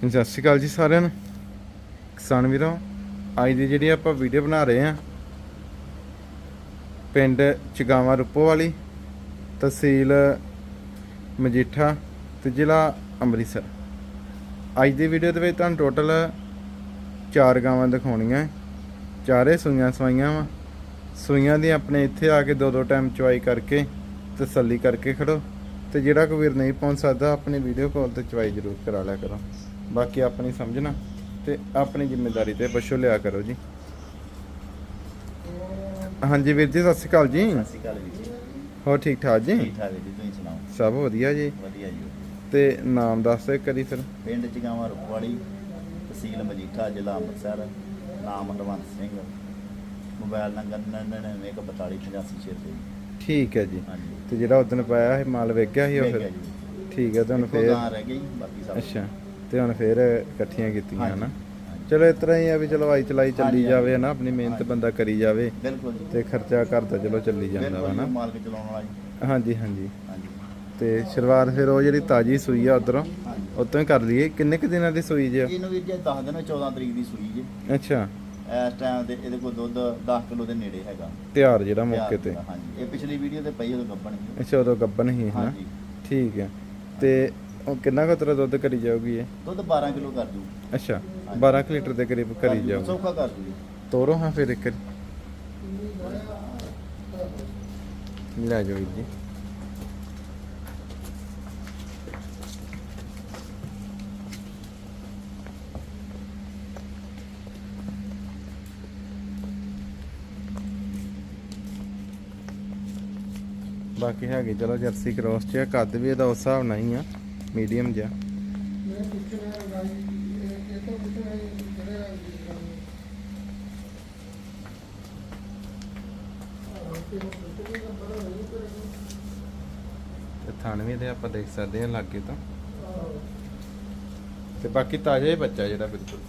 ਸਤਿ ਸ਼੍ਰੀ ਅਕਾਲ ਜੀ ਸਾਰਿਆਂ ਨੂੰ। ਕਿਸਾਨ ਵੀਰੋ, ਅੱਜ ਦੀ ਜਿਹੜੀ ਆਪਾਂ ਵੀਡੀਓ ਬਣਾ ਰਹੇ ਆ ਪਿੰਡ ਚਗਾਵਾ ਰੁੱਪੋ ਵਾਲੀ, ਤਹਿਸੀਲ ਮਜੀਠਾ ਤੇ ਜ਼ਿਲ੍ਹਾ ਅੰਮ੍ਰਿਤਸਰ। ਅੱਜ ਦੀ ਵੀਡੀਓ ਦੇ ਵਿੱਚ ਤੁਹਾਨੂੰ ਟੋਟਲ ਚਾਰ ਗਾਵਾਂ ਦਿਖਾਉਣੀਆਂ। ਚਾਰੇ ਸੂਈਆਂ ਸਵਾਈਆਂ ਵਾ। ਸੂਈਆਂ ਦੀ ਆਪਣੇ ਇੱਥੇ ਆ ਕੇ ਦੋ ਦੋ ਟਾਈਮ ਚੁਆਈ ਕਰਕੇ ਤਸੱਲੀ ਕਰਕੇ ਖੜੋ। ਤੇ ਜਿਹੜਾ ਕੋਈ ਵੀਰ ਨਹੀਂ ਪਹੁੰਚ ਸਕਦਾ, ਆਪਣੀ ਵੀਡੀਓ ਕਾਲ ਤੇ ਚੁਆਈ ਜ਼ਰੂਰ ਕਰਾ ਲਿਆ ਕਰੋ। ਬਾਕੀ ਆਪਣੀ ਸਮਝਣਾ ਤੇ ਆਪਣੀ ਜ਼ਿੰਮੇਵਾਰੀ ਤੇ ਬਸ਼ੋ ਲਿਆ ਕਰੋ ਜੀ। ਹਾਂਜੀ ਵੀਰ ਜੀ ਸਤਿ ਸ਼੍ਰੀ ਅਕਾਲ ਜੀ। ਸਤਿ ਸ਼੍ਰੀ ਅਕਾਲ ਵੀਰ ਜੀ। ਹੋਰ ਠੀਕ ਠਾਕ ਜੀ? ਠੀਕ ਠਾਕ ਵੀਰ ਜੀ ਤੁਸੀਂ ਸੁਣਾਓ? ਸਭ ਵਧੀਆ ਜੀ। ਵਧੀਆ ਜੀ। ਤੇ ਨਾਮ ਦੱਸ ਦਿਓ ਕਰੀ ਫਿਰ। ਪਿੰਡ ਚਗਾਵਾ ਰੁਪਵਾੜੀ ਤਹਿਸੀਲ ਮਜੀਠਾ ਜ਼ਿਲ੍ਹਾ ਅੰਮ੍ਰਿਤਸਰ ਨਾਮ ਹਰਵੰਤ ਸਿੰਘ। ਮੋਬਾਈਲ ਨੰਬਰ 99144586 ਠੀਕ ਹੈ ਜੀ। ਤੇ ਜਿਹੜਾ ਉਦੋਂ ਪਾਇਆ ਸੀ ਮਾਲ ਵੇਚ ਗਿਆ ਸੀ ਉਹ ਫਿਰ? ਠੀਕ ਹੈ ਤੁਹਾਨੂੰ ਫੇਰ? ਗਾਂ ਰਹਿ ਗਈ ਬਾਕੀ ਸਭ ਅੱਛਾ। ਤੇ ਹੁਣ ਫੇਰ ਇਕੱਠੀਆਂ ਕੀਤੀਆਂ ਹਨਾ। ਚਲੋ ਇਸ ਤਰ੍ਹਾਂ ਹੀ ਆ ਵੀ ਚਲੋ ਆਈ ਚਲਾਈ ਚੱਲੀ ਜਾਵੇ ਨਾ ਆਪਣੀ ਮਿਹਨਤ। ਬੰਦਾ ਕਰੀ ਜਾਵੇ ਤੇ ਖਰਚਾ ਘਰ ਦਾ ਚਲੋ ਚੱਲੀ ਜਾਂਦਾ ਵਾ ਨਾ ਜੀ, ਮਾਲਕ ਚਲਾਉਣ ਵਾਲਾ ਜੀ। ਹਾਂਜੀ ਹਾਂਜੀ। ਤੇ ਸ਼ੁਰੂਆਤ ਫਿਰ ਉਹ ਜਿਹੜੀ ਤਾਜੀ ਸੂਈ ਆ ਉਧਰੋਂ ਉਤੋਂ ਹੀ ਕਰ ਲਈਏ। ਕਿੰਨੇ ਕੁ ਦਿਨਾਂ ਦੀ ਸੂਈ ਜੇ? ਇਹਨੂੰ ਵੀਰ ਜੀ 10 ਦਿਨ 14 ਤਰੀਕ ਦੀ ਸੂਈ ਜੀ। ਅੱਛਾ। ਇਸ ਟਾਈਮ ਤੇ ਇਹਦੇ ਕੋਲ ਦੁੱਧ 10 ਕਿਲੋ ਦੇ ਨੇੜੇ ਹੈਗਾ। ਤਿਆਰ ਜਿਹੜਾ ਮੌਕੇ ਤੇ। ਹਾਂਜੀ। ਇਹ ਪਿਛਲੀ ਵੀਡੀਓ ਤੇ ਪਈ ਉਦੋਂ ਗੱਬਣ ਸੀ। ਅੱਛਾ ਉਦੋਂ ਗੱਬਨ ਹੀ ਹਨਾ? ਹਾਂਜੀ। ਠੀਕ ਹੈ ਤੇ ਉਹ ਕਿੰਨਾ ਕੁ ਤੇਰਾ ਦੁੱਧ ਕਰੀ ਜਾਊਗੀ ਇਹ? ਦੁੱਧ 12 ਕਿਲੋ ਕਰ ਜੂ ਅੱਛਾ ਹਾਂਜੀ। 12 ਕੁ ਲੀਟਰ ਦੇ ਕਰੀਬ ਕਰੀ ਜਾਊਗੀ। ਸੌਖਾ ਕਰ ਜੀ ਤੋਰੋ ਹਾਂ ਫਿਰ ਇੱਕ ਲੈ ਜਾਓ ਵੀਰ ਜੀ। ਬਾਕੀ ਹੈਗੀ ਚਲੋ ਜਰਸੀ ਕ੍ਰੋਸ ਚ ਆ, ਕੱਦ ਵੀ ਇਹਦਾ ਉਸ ਹਿਸਾਬ ਨਾਲ ਹੀ ਆ। ਮੀਡੀਅਮ ਜਿਹਾ। ਤੇ ਥਣ ਵੀ ਆਪਾਂ ਦੇਖ ਸਕਦੇ ਹਾਂ ਲਾਗੇ ਤੋਂ। ਤੇ ਬਾਕੀ ਤਾਜ਼ਾ ਹੀ ਬੱਚਾ ਜਿਹੜਾ ਬਿਲਕੁਲ।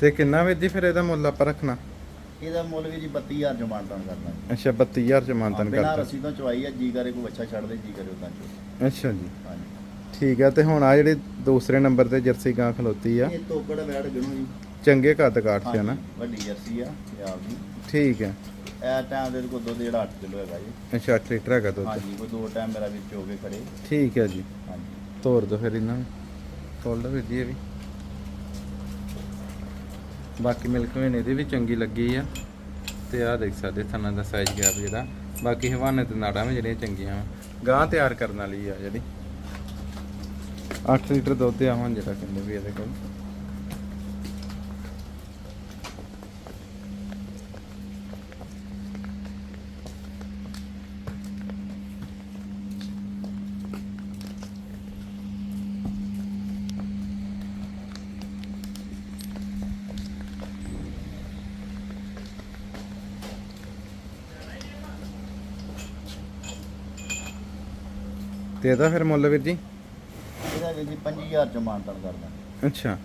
ਤੇ ਕਿੰਨਾ ਵੇਦੀ ਫਿਰ ਇਹਦਾ ਮੁੱਲ ਆਪਾਂ ਰੱਖਣਾ? ਇਹਦਾ ਮੁੱਲ ਵੀ ਜੀ 32000 ਜੋ ਕਰਨਾ ਅੱਛਾ 32000 ਚ ਮਾਨਤਨ ਬਿਨਾਂ ਕਰਤਾ। ਰਸੀ ਤੋਂ ਚਵਾਈ ਆ ਜੀ ਕਰੇ ਕੋਈ ਬੱਚਾ ਛੱਡ ਦੇ ਜੀ ਕਰੇ ਉਦਾਂ ਚੋ। ਅੱਛਾ ਜੀ। ਹਾਂਜੀ। ਠੀਕ ਆ ਤੇ ਹੁਣ ਆ ਜਿਹੜੇ ਦੂਸਰੇ ਨੰਬਰ ਤੇ ਜਰਸੀ ਗਾਂ ਖਲੋਤੀ ਆ। ਇਹ ਤੋਕੜ ਵੈੜ ਗਣੂ ਜੀ। ਚੰਗੇ ਕੱਦ ਕਾਠ ਤੇ ਆ ਨਾ। ਹਾਂਜੀ, ਵੱਡੀ ਜਰਸੀ ਆ ਪੰਜਾਬ ਦੀ। ਠੀਕ ਹੈ। ਇਹ ਟਾਈਮ ਦੇ ਕੋਲ ਦੁੱਧ ਜਿਹੜਾ 8 ਕਿਲੋ ਹੈਗਾ ਜੀ। ਅੱਛਾ 8 ਲੀਟਰ ਹੈਗਾ ਦੁੱਧ। ਹਾਂਜੀ ਕੋਈ ਦੋ ਟਾਈਮ ਮੇਰਾ ਵਿੱਚ ਹੋ ਗਏ ਖੜੇ। ਠੀਕ ਹੈ ਜੀ। ਹਾਂਜੀ। ਤੋਰ ਦੋ ਫਿਰ ਇਹਨਾਂ ਨੂੰ। ਤੋਲ ਵੀਰ ਜੀ ਇਹ ਵੀ। ਬਾਕੀ ਮਿਲਕ ਵੇਨ ਇਹਦੇ ਵੀ ਚੰਗੀ ਲੱਗੀ ਆ। ਤੇ ਆਹ ਦੇਖ ਸਕਦੇ ਥਣਾ ਦਾ ਸਾਈਜ਼ ਗਿਆ ਜਿਹੜਾ। ਬਾਕੀ ਹਵਾਨੇ ਤੇ ਨਾੜਾਂ ਵੀ ਜਿਹੜੀਆਂ ਚੰਗੀਆਂ ਵਾ। ਗਾਂ ਤਿਆਰ ਕਰਨ ਵਾਲੀ ਆ ਜਿਹੜੀ। 8 ਲੀਟਰ ਦੁੱਧ ਆ ਹੁਣ ਜਿਹੜਾ ਕਹਿੰਦੇ ਵੀ ਇਹਦੇ ਕੋਲ। ਤੇ ਇਹਦਾ ਫਿਰ ਮੁੱਲ ਵੀਰ ਜੀ? ਇਹਦਾ ਵੀ ਜੀ 25000 ਚ ਮਾਨਤਾਨ ਕਰਦਾ। ਅੱਛਾ।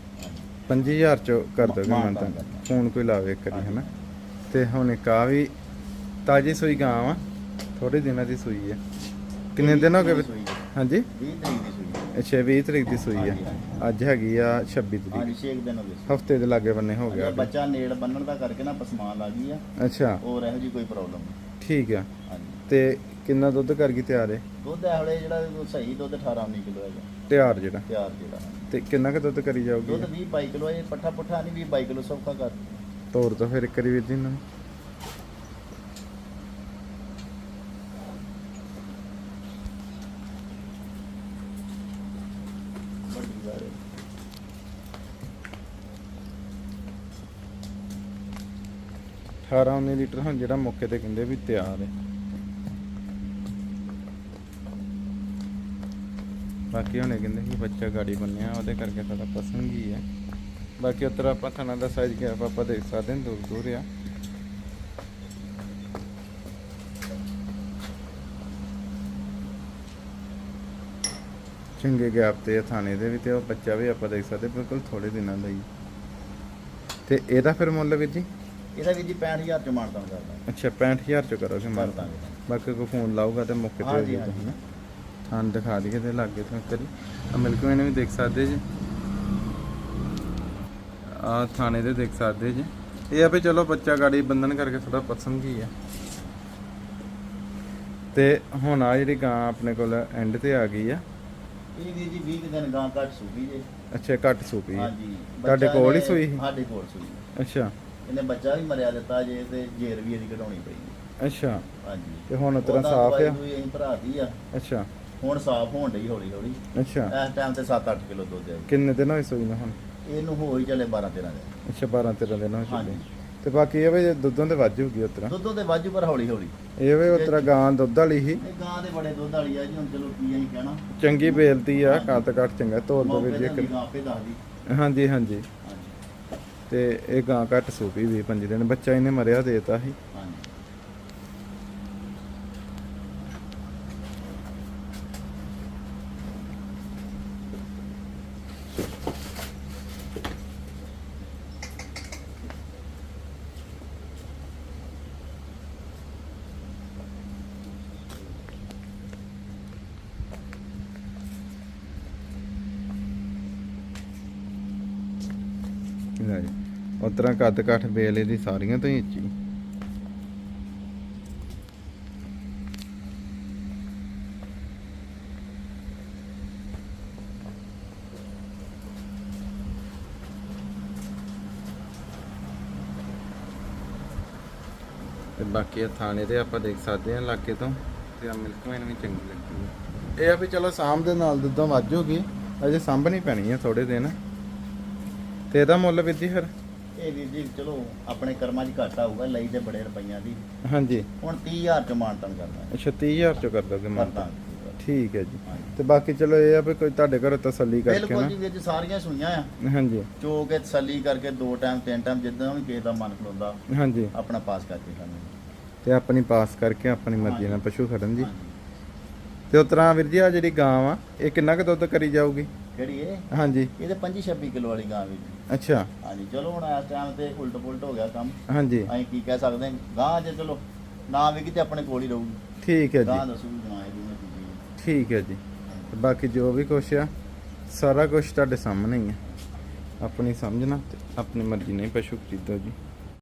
5000 ਚ ਕਰ ਦੋਗੇ ਮਾਨ ਮੈਂ ਤਾਂ ਤਾਨ ਕਰਨਾ। ਫੋਨ ਕੋਈ ਲਾਵੇ ਇੱਕ ਵਾਰੀ ਹਾਂਜੀ। ਹਨਾ ਤੇ ਹੁਣ ਇੱਕ ਆ ਵੀ ਤਾਜੀ ਸੂਈ ਗਾਂ ਵਾ। ਥੋੜੇ ਦਿਨਾਂ ਦੀ ਸੂਈ ਹੈ ਕਿੰਨੇ ਦਿਨ ਹੋ ਗਏ ਵੀਰ? ਹਾਂਜੀ? 20 ਤਰੀਕ ਦੀ ਸੂਈ ਹੈ। ਅੱਛਾ 20 ਤਰੀਕ ਦੀ ਸੂਈ ਹੈ ਹਾਂਜੀ, ਹਾਂਜੀ। ਅੱਜ ਹੈਗੀ ਆ 26 ਹਾਂਜੀ ਤਰੀਕ 6 ਦਿਨ ਹੋ ਗਏ ਹਫ਼ਤੇ ਦੇ ਲਾਗੇ ਬੰਨੇ ਹੋ ਗਿਆ ਬੱਚਾ ਨੇੜ ਬੰਨਣ ਦਾ ਕਰਕੇ ਨਾ ਪਸਮਾਨ ਲੱਗ ਗਈ ਆ ਅੱਛਾ। ਹੋਰ ਇਹੋ ਜੀ ਕੋਈ ਪ੍ਰੋਬਲਮ ਠੀਕ ਆ। ਹਾਂਜੀ। ਤੇ ਕਿੰਨਾ ਦੁੱਧ ਕਰ ਗਈ ਤਿਆਰ ਹੈ ਦੁੱਧ ਇਹ ਵੇਲੇ ਜਿਹੜਾ ਸਹੀ ਦੁੱਧ 18 19 ਕਿਲੋ ਹੈਗਾ। ਤਿਆਰ ਜਿਹੜਾ? ਤਿਆਰ ਜਿਹੜਾ। ਤੇ ਕਿੰਨਾ ਕੁ ਦੁੱਧ ਕਰੀ ਜਾਊਗੀ? ਦੁੱਧ 20 22 ਕਿਲੋ ਇਹ ਪੱਠਾ ਪੁੱਠਾ ਨਹੀਂ 20 22 ਕਿਲੋ ਸੌਖਾ ਕਰ ਤੋਰ ਤੋਂ ਫਿਰ ਇੱਕ ਵਾਰੀ ਵੀਰ ਜੀ ਨੂੰ। 18 19 ਲੀਟਰ ਹੁਣ ਜਿਹੜਾ ਮੌਕੇ ਤੇ ਕਹਿੰਦੇ ਵੀ ਤਿਆਰ ਹੈ ਬਾਕੀ ਉਹਨੇ ਕਹਿੰਦੇ ਕਿ ਬੱਚਾ ਗਾੜੀ ਬੰਨਿਆ ਉਹਦੇ ਕਰਕੇ ਥੋੜਾ ਪਸੰਦ ਹੀ ਹੈ। ਬਾਕੀ ਉਤਰ ਆਪਾਂ ਥਾਣਾ ਦਾ ਸਾਈਜ਼ ਗਿਆ ਆਪਾਂ ਦੇਖ ਸਕਦੇ ਹਾਂ ਦੂਰ ਦੂਰ ਆ। ਚੰਗੇ ਗੈਪ ਤੇ ਥਾਣੇ ਦੇ ਵੀ ਤੇ ਉਹ ਬੱਚਾ ਵੀ ਆਪਾਂ ਦੇਖ ਸਕਦੇ ਬਿਲਕੁਲ ਥੋੜੇ ਦਿਨਾਂ ਦਾ ਹੀ। ਤੇ ਇਹਦਾ ਫਿਰ ਮੁੱਲ ਵੀਰ ਜੀ? ਇਹਦਾ ਵੀ ਜੀ 65000 ਚ ਮਾਨਤਾਨ ਕਰਦਾ ਅੱਛਾ 65000 ਚ ਕਰੋਗੇ ਕਰ ਮਾਰ। ਦਾਂਗੇ। ਬਾਕੀ ਕੋਈ ਫੋਨ ਲਾਊਗਾ ਤੇ ਮੌਕੇ ਤੇ ਹੋ ਹਾਂਜੀ, ਹਾਂਜੀ। ਹਨਾ ਥਾਂ ਦਿਖਾ ਦਈਏ ਤੇ ਲਾਗੇ ਤੋਂ ਕਰੀ ਆ ਮਿਲਕ ਵੇ ਨੇ ਵੀ ਦੇਖ ਸਕਦੇ ਜੀ। ਆ ਥਾਣੇ ਦੇ ਦੇਖ ਸਕਦੇ ਜੀ। ਇਹ ਆ ਵੀ ਚਲੋ ਬੱਚਾ ਗਾੜੀ ਬੰਧਨ ਕਰਕੇ ਥੋੜਾ ਪਸੰਦ ਹੀ ਆ। ਤੇ ਹੁਣ ਆ ਜਿਹੜੀ ਗਾਂ ਆਪਣੇ ਕੋਲ ਐਂਡ ਤੇ ਆ ਗਈ ਆ। ਇਹ ਵੀ ਜੀ 20 ਕੁ ਦਿਨ ਗਾਂ ਘੱਟ ਸੂਗੀ ਜੇ। ਅੱਛਾ ਘੱਟ ਸੂਪੀ ਹਾਂਜੀ ਤੁਹਾਡੇ ਕੋਲ ਹੀ ਸੂਈ ਸੀ? ਸਾਡੇ ਕੋਲ ਸੂਈ। ਅੱਛਾ। ਇਹਨੇ ਬੱਚਾ ਵੀ ਮਰਿਆ ਦਿੱਤਾ ਜੇ ਤੇ ਜੇਰ ਵੀ ਇਹਦੀ ਕਢਾਉਣੀ ਪਈ। ਅੱਛਾ। ਹਾਂਜੀ ਤੇ ਹੁਣ ਉਤਰਾ ਉਹਦਾ ਸਾਫ਼ ਆ? ਦਵੂਈ ਅਸੀਂ ਭਰਾਤੀ ਆ। ਅੱਛਾ। ਹੁਣ ਸਾਫ਼ ਹੋਣ ਡਈ ਹੌਲੀ ਹੌਲੀ। ਅੱਛਾ। ਇਸ ਟਾਈਮ ਤੇ 7-8 ਕਿਲੋ ਦੁੱਧ ਹੈ। ਕਿੰਨੇ ਦਿਨ ਹੋਏ ਸੂਈ ਨੂੰ ਹੁਣ? ਇਹਨੂੰ ਹੋ ਹੀ ਚਲੇ 12-13 ਦਿਨ। ਅੱਛਾ 12 13 ਦਿਨ ਹੋ ਹਾਂਜੀ। ਚੁੱਕੇ ਤੇ ਬਾਕੀ ਇਹ ਵੀ ਦੁੱਧੋਂ ਤੇ ਵੱਜ ਹੋਊਗੀ ਉਤਰਾ ਦੁੱਧੋਂ ਤੇ ਵਾਜੂ ਪਰ ਹੌਲੀ ਹੌਲੀ। ਇਹ ਵੀ ਉਤਰਾ ਗਾਂ ਦੁੱਧ ਵਾਲੀ ਹੀ। ਇਹ ਗਾਂ ਦੇ ਬੜੇ ਦੁੱਧ ਵਾਲੀ ਆ ਜੀ ਹੁਣ ਚਲੋ ਕੀ ਅਸੀਂ ਕਹਿਣਾ। ਚੰਗੀ ਬੇਲਤੀ ਆ। ਕੱਤ ਕੱਟ ਚੰਗਾ ਤੋਰ ਦੋ ਮੌਕੇ ਵੀਰ ਤੇ ਜੀ ਵੀ ਇੱਕ ਗਾਂ ਆਪੇ ਦੱਸਦੀ ਹਾਂਜੀ ਹਾਂਜੀ। ਹਾਂਜੀ। ਤੇ ਇਹ ਗਾਂ ਘੱਟ ਸੂਪੀ ਵੀ ਪੰਜ ਦਿਨ ਬੱਚਾ ਇਹਨੇ ਮਰਿਆ ਦੇਤਾ ਸੀ ਹਾਂਜੀ ਲੈ ਜੀ ਉਤਰਾ ਕੱਦ ਕੱਠ ਬੇਲ ਇਹਦੀ ਸਾਰੀਆਂ ਤੋਂ ਹੀ ਉੱਚੀ। ਤੇ ਬਾਕੀ ਇਹ ਥਾਣੇ ਤੇ ਆਪਾਂ ਦੇਖ ਸਕਦੇ ਹਾਂ ਇਲਾਕੇ ਤੋਂ। ਤੇ ਆ ਮਿਲਕ ਮੈਨ ਵੀ ਚੰਗੀ ਲੱਗਦੀ ਹੈ। ਇਹ ਆ ਵੀ ਚਲੋ ਸ਼ਾਮ ਦੇ ਨਾਲ ਦੁੱਧੋਂ ਵੱਜ ਹੋਗੀ ਅਜੇ ਸਾਂਭਣੀ ਪੈਣੀ ਹੈ ਥੋੜੇ ਦਿਨ। ਤੇ ਇਹਦਾ ਮੁੱਲ ਵੀ ਜੀ ਫਿਰ। ਇਹ ਵੀਰ ਜੀ ਚਲੋ ਆਪਣੇ ਕਰਮਾਂ 'ਚ ਘੱਟ ਆਊਗਾ ਲਈ ਤੇ ਬੜੇ ਰੁਪਈਆਂ ਦੀ। ਹਾਂਜੀ। ਹੁਣ 30000 ਚ ਮਾਨਤਨ ਕਰਦਾ। ਅੱਛਾ 30000 ਚ ਕਰ ਦੋਗੇ ਮਨ ਕਰਦਾ ਠੀਕ ਹੈ ਜੀ। ਤੇ ਬਾਕੀ ਚਲੋ ਇਹ ਆ ਵੀ ਕੋਈ ਤੁਹਾਡੇ ਘਰੋਂ ਤਸੱਲੀ ਕਰਕੇ ਬਿਲਕੁਲ ਜੀ ਨਾ ਵੀਰ ਜੀ ਸਾਰੀਆਂ ਸੁਈਆਂ ਆ। ਹਾਂਜੀ। ਚੋ ਕੇ ਤਸੱਲੀ ਕਰਕੇ ਦੋ ਟਾਈਮ ਤਿੰਨ ਟਾਈਮ ਜਿੱਦਾਂ ਵੀ ਕਿਸੇ ਦਾ ਮਨ ਖਲੋਂਦਾ ਹਾਂਜੀ। ਆਪਣਾ ਪਾਸ ਕਰਕੇ ਸਾਨੂੰ ਤੇ ਆਪਣੀ ਪਾਸ ਕਰਕੇ ਆਪਣੀ ਮਰਜ਼ੀ ਨਾਲ। ਪਸ਼ੂ ਖੜਨ ਜੀ ਹਾਂਜੀ। ਤੇ ਉਤਰਾ ਵੀਰ ਜੀ ਆ ਜਿਹੜੀ ਗਾਂ ਆ ਇਹ ਕਿੰਨਾ ਕੁ ਦੁੱਧ ਕਰੀ ਜਾਊਗੀ? ਕਿਹੜੀ ਇਹ? ਹਾਂਜੀ। ਇਹਦੇ 25 26 ਕਿਲੋ ਵਾਲੀ ਗਾਂ ਵੀਰ ਜੀ ਅੱਛਾ। ਹਾਂਜੀ ਚਲੋ ਹੁਣ ਇਸ ਟਾਈਮ ਤੇ ਉਲਟ ਪੁਲਟ ਹੋ ਗਿਆ ਕੰਮ। ਹਾਂਜੀ। ਅਸੀਂ ਕੀ ਕਹਿ ਸਕਦੇ ਹਾਂ? ਗਾਂ ਜੇ ਚਲੋ ਨਾ ਵਿਕੀ ਤੇ ਆਪਣੇ ਕੋਲ ਹੀ ਰਹੂਗੀ। ਠੀਕ ਹੈ ਗਾਂ ਜੀ ਦੱਸੂਗੀ ਗਾਂ ਇਹਦੀ ਮੈਂ ਕੀ ਠੀਕ ਹੈ ਜੀ। ਤੇ ਬਾਕੀ ਜੋ ਵੀ ਕੁਛ ਆ ਸਾਰਾ ਕੁਝ ਤੁਹਾਡੇ ਸਾਹਮਣੇ ਹੀ ਆ। ਆਪਣੀ ਸਮਝਣਾ ਤੇ ਆਪਣੀ ਮਰਜ਼ੀ ਨਾਲ ਹੀ ਪਸ਼ੂ ਖਰੀਦੋ ਜੀ।